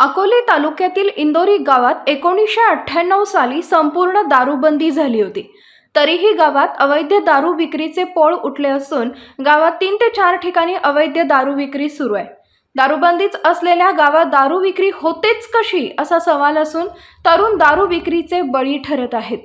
अकोले तालुक्यातील इंदोरी गावात एकोणीसशे अठ्ठ्याण्णव साली संपूर्ण दारूबंदी झाली होती. तरीही गावात अवैध दारू विक्रीचे पोळ उठले असून गावात तीन ते चार ठिकाणी अवैध दारू विक्री सुरू आहे. दारूबंदीच असलेल्या गावात दारू विक्री होतेच कशी असा सवाल असून तरुण दारू विक्रीचे बळी ठरत आहेत.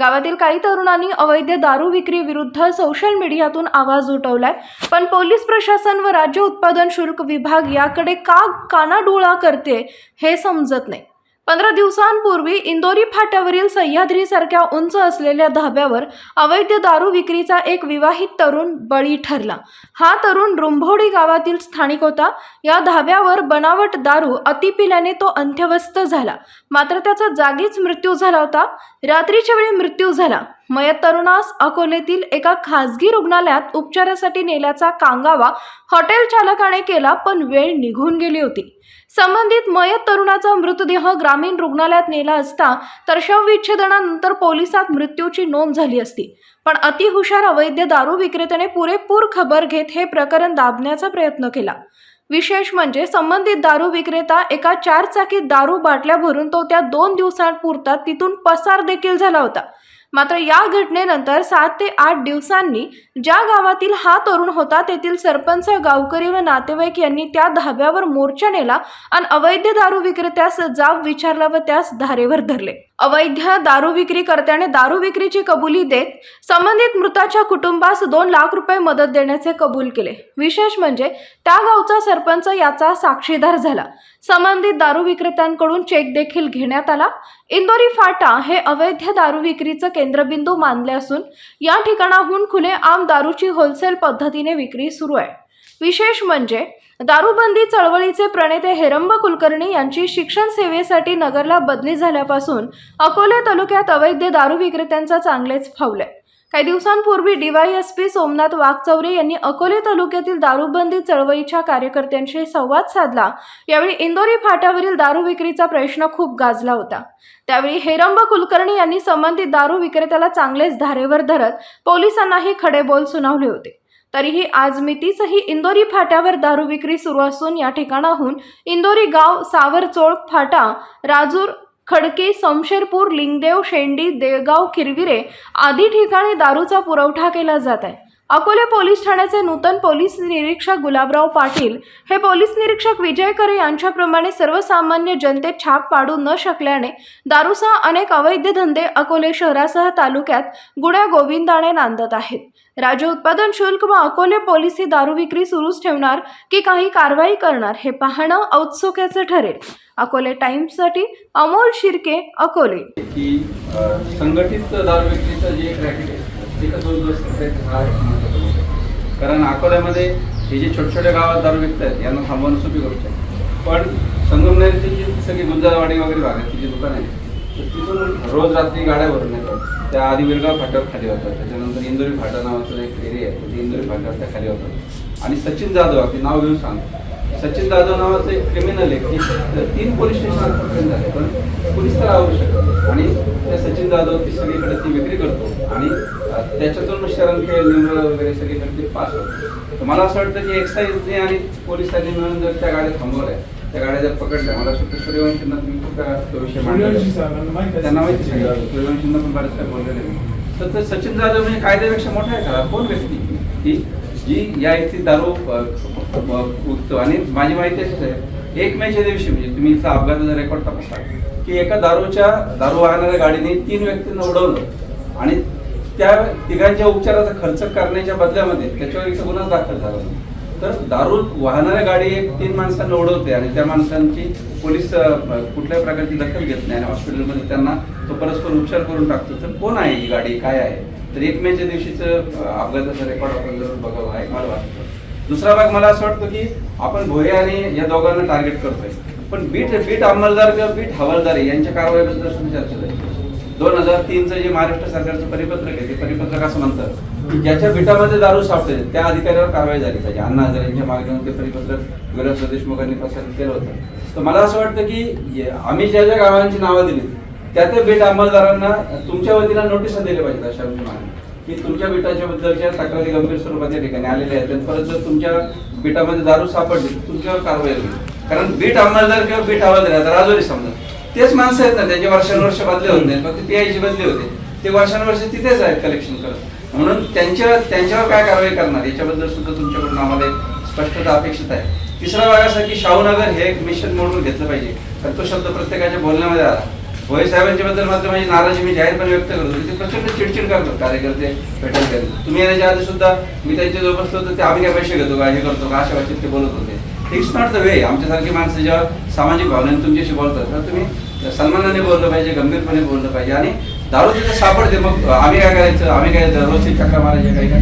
गावातील काही तरुणांनी अवैध दारू विक्री विरुद्ध सोशल मीडियातून आवाज उठवलाय. पण पोलीस प्रशासन व राज्य उत्पादन शुल्क विभाग याकडे का कानाडोळा करते हे समजत नाही. पंधरा दिवसांपूर्वी इंदोरी फाट्यावरील सह्याद्रीसारख्या उंच असलेल्या धाब्यावर अवैध दारू विक्रीचा एक विवाहित तरुण बळी ठरला. हा तरुण रुंभोडी गावातील स्थानिक होता. या धाब्यावर बनावट दारू अति पिल्याने तो अंत्यवस्थ झाला. मात्र त्याचा जागीच मृत्यू झाला होता. रात्रीच्या वेळी मृत्यू झाला. मयत तरुणास अकोलेतील एका खासगी रुग्णालयात उपचारासाठी नेल्याचा कांगावा हॉटेल चालकाने केला पण वेळ निघून गेली होती. संबंधित मयत तरुणाचा मृतदेह ग्रामीण रुग्णालयात नेला असता तर शवविच्छेदनानंतर पोलिसात मृत्यूची नोंद झाली असती. पण अतिहुशार अवैध दारू विक्रेत्याने पुरेपूर खबर घेत हे प्रकरण दाबण्याचा प्रयत्न केला. विशेष म्हणजे संबंधित दारू विक्रेता एका चारचाकी दारू बाटल्या भरून तो त्या दोन दिवसांपुरता तिथून पसार देखील झाला होता. मात्र या घटनेनंतर सात ते आठ दिवसांनी ज्या गावातील हा तरुण होता तेथील सरपंच गावकरी व नातेवाईक यांनी त्या धाब्यावर मोर्चा नेला आणि अवैध दारू विक्रेत्यास जाब विचारला व त्यास धारेवर धरले. अवैध दारू विक्रीकर्त्याने दारू विक्रीची कबुली देत संबंधित मृताच्या कुटुंबास दोन लाख रुपये मदत देण्याचे कबूल केले. विशेष म्हणजे त्या गावचा सरपंच याचा साक्षीदार झाला. संबंधित दारू विक्रेत्यांकडून चेक देखील घेण्यात आला. इंदोरी फाटा हे अवैध दारू विक्रीचं केंद्रबिंदू मानले असून या ठिकाणाहून खुले आम दारूची होलसेल पद्धतीने विक्री सुरू आहे. विशेष म्हणजे दारूबंदी चळवळीचे प्रणेते हेरंब कुलकर्णी यांची शिक्षण सेवेसाठी नगरला बदली झाल्यापासून अकोले तालुक्यात अवैध दारू विक्रेत्यांचा चांगलेच फावले. काही दिवसांपूर्वी डीवायएसपी सोमनाथ वाघचौरे यांनी अकोले तालुक्यातील दारूबंदी चळवळीच्या कार्यकर्त्यांशी संवाद साधला. यावेळी इंदोरी फाट्यावरील दारू विक्रीचा प्रश्न खूप गाजला होता. त्यावेळी हेरंब कुलकर्णी यांनी संबंधित दारू विक्रेत्याला चांगलेच धारेवर धरत पोलिसांनाही खडे बोल सुनावले होते. तरीही आज मितीसही इंदोरी फाट्यावर दारू विक्री सुरू असून या ठिकाणाहून इंदोरी गाव सावरचोळ फाटा राजूर खडकी समशेरपूर लिंगदेव शेंडी देगाव किरविरे आदी ठिकाणी दारूचा पुरवठा केला जात आहे. अकोले पोलीस ठाण्याचे नूतन पोलीस निरीक्षक गुलाबराव पाटील हे पोलीस निरीक्षक विजय करे यांच्याप्रमाणे सर्वसामान्य जनतेत छाप पाडू न शकल्याने दारूसह अनेक अवैध धंदे अकोले शहरासह तालुक्यात गुण्या गोविंदाने नांदत आहेत. राज्य उत्पादन शुल्क व अकोले पोलीस ही दारू विक्री सुरूच ठेवणार की काही कारवाई करणार हे पाहणं औत्सुक्याचं ठरेल. अकोले टाइम्ससाठी अमोल शिर्के अकोले. की संघटित दारू विक्रीचं जे रॅकेट आहे ते का कारण अकोल्यामध्ये हे जे छोट्या छोट्या गावात दारू विकत आहेत यांना थांबवणं सोपी गोष्ट आहे. पण संगमनेरची जी सगळी गुंजारवाडी वगैरे भागातली जी दुकान आहे तर तिथून रोज रात्री गाड्या भरून येतात. त्या आधी विरगाव फाट्यावर खाली होतात. त्याच्यानंतर इंदोरी फाटा नावाचं एक एरिया आहे. ते इंदोरी फाट्यावर त्या खाली होतात. आणि सचिन जाधव आपले नाव घेऊन सांग सचिन जाधव नावाचं एक क्रिमिनल आहे. की तीन पोलीस स्टेशन आतापर्यंत झाले. पण पोलीस तर आवडू शकत आणि त्या सचिन जाधव ती सगळीकडे ती विक्री करतो. आणि त्याच्यातून शरणखेळ निवड वगैरे सगळीकडे ते पास होतो. मला असं वाटतं की एक्साईजने आणि पोलिसांनी मिळून जर त्या गाड्या थांबवल्या त्या गाड्या जर पकडल्या मला असं वाटतं सूर्यवंशींना तुम्ही खूप वेळा तो विषय मांडला त्यांना माहिती आहे. सूर्यवंशींना पण बऱ्याच काय बोललेले. तर सचिन जाधव म्हणजे कायद्यापेक्षा मोठा आहे का? कोण व्यक्ती? की जी या इथे दारू उठतो. आणि माझी माहिती अशीच आहे एक मेच्या दिवशी म्हणजे तुम्ही इथला अपघाताचा रेकॉर्ड तपासा की एका दारूच्या दारू वाहणाऱ्या गाडीने तीन व्यक्तींना उडवलं आणि त्या तिघांच्या उपचाराचा खर्च करण्याच्या बदल्यामध्ये त्याच्यावर एक गुन्हा दाखल झाला. तर दारू वाहणाऱ्या गाडी एक तीन माणसांना उडवते आणि त्या माणसांची पोलीस कुठल्याही प्रकारची दखल घेत नाही आणि हॉस्पिटलमध्ये त्यांना तो परस्पर उपचार करून टाकतो. तर कोण आहे ही गाडी? काय आहे? तर एक मेच्या दिवशीचं अपघाताचा रेकॉर्ड आपण जरूर बघावं आहे मला वाटतं. दुसरा भाग मला असं वाटतं की आपण भोये आणि या दोघांना टार्गेट करतोय. पण बीट बीट अंमलदार किंवा बीट हवालदार यांच्या कारवाईबद्दल सुद्धा चर्चा झाली दोन हजार तीनचं जे महाराष्ट्र सरकारचं परिपत्रक आहे ते परिपत्रक असं म्हणतं की ज्याच्या बिटामध्ये दारू सापडते त्या अधिकाऱ्यावर कारवाई झाली पाहिजे. अण्णा हजारेंच्या मागणीवर ते परिपत्रक विलास देशमुखांनी प्रसारित केलं होतं. तर मला असं वाटतं की आम्ही ज्या ज्या गावांची नावं दिली त्या त्या बीट अंमलदारांना तुमच्या वतीनं नोटीस दिल्या पाहिजेत अशा आमची मागणी की तुमच्या बेटाच्या बद्दलच्या तक्रारी गंभीर स्वरूपात या ठिकाणी आलेल्या आहेत. आणि परत जर तुमच्या बिटामध्ये दारू सापडली तुमच्यावर कारवाई होईल. कारण बीट अंमलदार किंवा बीट हवालदार आता राजोरी समजा. तेच माणसं आहेत ना त्याचे वर्षानुवर्ष बदले होत नाहीत. फक्त पीआयची बदली होते. ते वर्षानुवर्ष तिथेच आहेत कलेक्शन करत. म्हणून त्यांच्या त्यांच्यावर काय कारवाई करणार याच्याबद्दल सुद्धा तुमच्याकडून आम्हाला एक स्पष्टता अपेक्षित आहे. तिसरा भाग असा की शाहूनगर हे एक मिशन म्हणून घेतलं पाहिजे. तर तो शब्द प्रत्येकाच्या बोलण्यामध्ये आला. भोये साहेबांच्या बद्दल मात्र माझी नाराजी मी जाहीरपणे व्यक्त करतो. ते प्रचंड चिडचिड करतात कार्यकर्ते भेटायला गेले तुम्ही येण्याच्या आधी सुद्धा मी त्यांच्या जवळ बसलो होतो ते आम्ही काय पैसे घेतो का हे करतो का अशा भाषेत ते बोलत होते. इट्स नॉट द वे आमच्यासारखी माणसं जेव्हा सामाजिक भावनेने तुमच्याशी बोलतात तर तुम्ही सन्मानाने बोललं पाहिजे गंभीरपणे बोललं पाहिजे. आणि दारू तिथे सापडते मग आम्ही काय करायचं? आम्ही काय दररोजची चक्का मारायचे काही काय?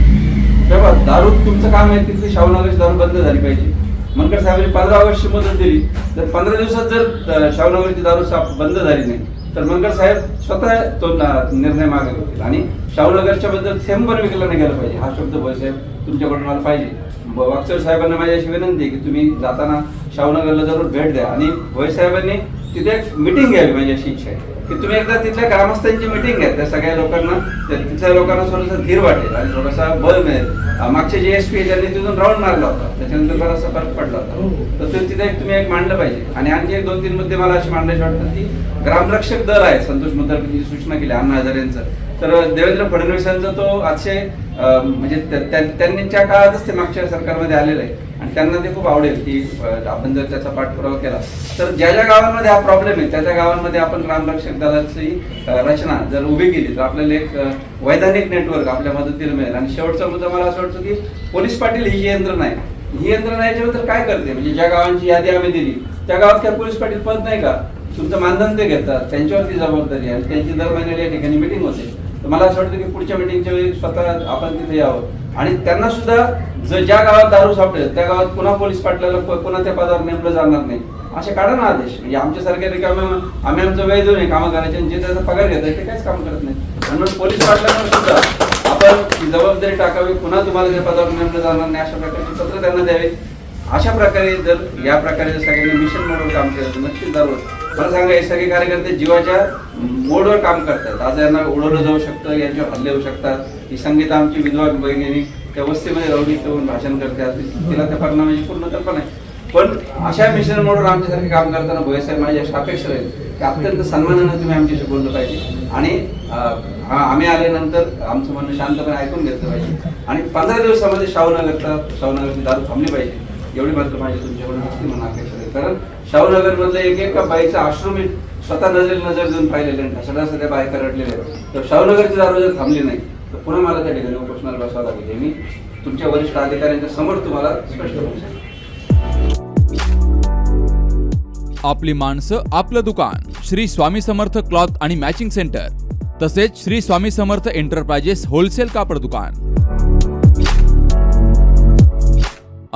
तेव्हा दारू तुमचं काम आहे तिथली शाहूनगरची दारू बंद झाली पाहिजे. मनकर साहेबांनी पंधरा ऑगस्टची मदत दिली. तर पंधरा दिवसात जर शाहू नगरची दारू साप बंद झाली नाही तर मनकर साहेब स्वतः तो निर्णय मागे घेतील. आणि शाहूनगरच्या बद्दल थेंबर विकला नाही गेला पाहिजे. हा शब्द भोय साहेब तुमच्याकडून मला पाहिजे. वाक्सर साहेबांना माझी अशी विनंती आहे की तुम्ही जाताना शाहूनगरला जरूर भेट द्या. आणि भोई साहेबांनी तिथे एक मिटिंग घ्यावी माझी अशी इच्छा आहे की तुम्ही एकदा तिथल्या ग्रामस्थांची मिटिंग घ्या त्या सगळ्या लोकांना तिथल्या लोकांना थोडासा धीर वाटेल आणि थोडासा बळ मिळेल. मागचे जे एस पी त्यांनी तिथून राऊंड मारला होता. त्याच्यानंतर बराचसा फरक पडला होता. तर ते तिथे एक तुम्ही एक मांडलं पाहिजे. आणि आणखी एक दोन तीन मुद्दे मला असे मांडायचे वाटतात की ग्रामरक्षक दल आहे संतोष मुद्दारची सूचना केली अण्णा हजारे यांचं तर देवेंद्र फडणवीसांचा तो अतिशय म्हणजे त्या- त्या- त्यांच्या काळातच ते मागच्या सरकारमध्ये आलेलं आहे आणि त्यांना ते खूप आवडेल की आपण जर त्याचा पाठपुरावा केला. तर ज्या ज्या गावांमध्ये हा प्रॉब्लेम आहे त्या त्या गावांमध्ये आपण ग्रामरक्षक दलाची रचना जर उभी केली तर आपल्याला एक वैधानिक नेटवर्क आपल्या मदतीला मिळेल. आणि शेवटचा मुद्दा मला असं वाटतं की पोलीस पाटील ही यंत्रणा आहे. ही यंत्रणा याच्याबद्दल काय करते? म्हणजे ज्या गावांची यादी आम्ही दिली त्या गावात काय पोलीस पाटील पद नाही का? तुमचं मानधन ते घेतात त्यांच्यावरती जबाबदारी आहे. आणि त्यांची दर महिन्याला या ठिकाणी मिटिंग होते. तर मला असं वाटतं की पुढच्या मिटिंगच्या वेळी स्वतः आपण तिथे यावं. आणि त्यांना सुद्धा जर ज्या गावात दारू सापडेल त्या गावात पुन्हा पोलीस पाटलाला पुन्हा त्या पदावर नेमलं जाणार नाही. असे काढा ना आदेश. म्हणजे आमच्यासारख्या रिकामे आम्ही आमचं वेळ देऊन कामं करायचे आणि जे त्याचा पगार घेतात ते काहीच काम करत नाही म्हणून पोलीस पाटलांना सुद्धा आपण जबाबदारी टाकावी पुन्हा तुम्हाला त्या पदावर नेमलं जाणार नाही अशा प्रकारची पत्र त्यांना द्यावे. अशा प्रकारे जर या प्रकारे जर सगळ्यांनी मिशन मोडवर काम केलं तर नक्कीच दारू मला सांगा हे सगळे कार्यकर्ते जीवाच्या मोडवर काम करतात. आज यांना उडवलं जाऊ शकतं यांच्यावर हल्ले होऊ शकतात. ही संगीता आमची विधवा वैज्ञानिक त्या वस्तीमध्ये राहुली ठेवून भाषण करतात तिला त्या परिणामाची पूर्ण कल्पना आहे. पण अशा मिशन मोडवर आमच्यासारखे काम करताना भोयसाहेब माझी अशी अपेक्षा राहील की अत्यंत सन्मानानं तुम्ही आमच्याशी बोललं पाहिजे. आणि आम्ही आल्यानंतर आमचं म्हणणं शांतपणे ऐकून घेतलं पाहिजे. आणि पंधरा दिवसामध्ये शाहूनगरचा शाहूनगरची दारू थांबली पाहिजे. एवढी मात्र माझी तुमच्याकडून नक्की म्हणून अपेक्षा आहे. कारण शाहूनगर मधलं एक एक बाईचा आश्रम मी स्वतः नजरेल नजर देऊन पाहिलेले आणि सगळ्या सगळ्या बायका रडलेल्या तर शाहूनगरची दारू जर थांबली नाही तर पुन्हा मला त्या ठिकाणी उपोषणाला बसावं लागेल. मी तुमच्या वरिष्ठ अधिकाऱ्यांच्या समोर तुम्हाला स्पष्ट करू आपली माणसं आपलं दुकान श्री स्वामी समर्थ क्लॉथ आणि मॅचिंग सेंटर तसेच श्री स्वामी समर्थ एंटरप्राइजेस होलसेल कापड दुकान.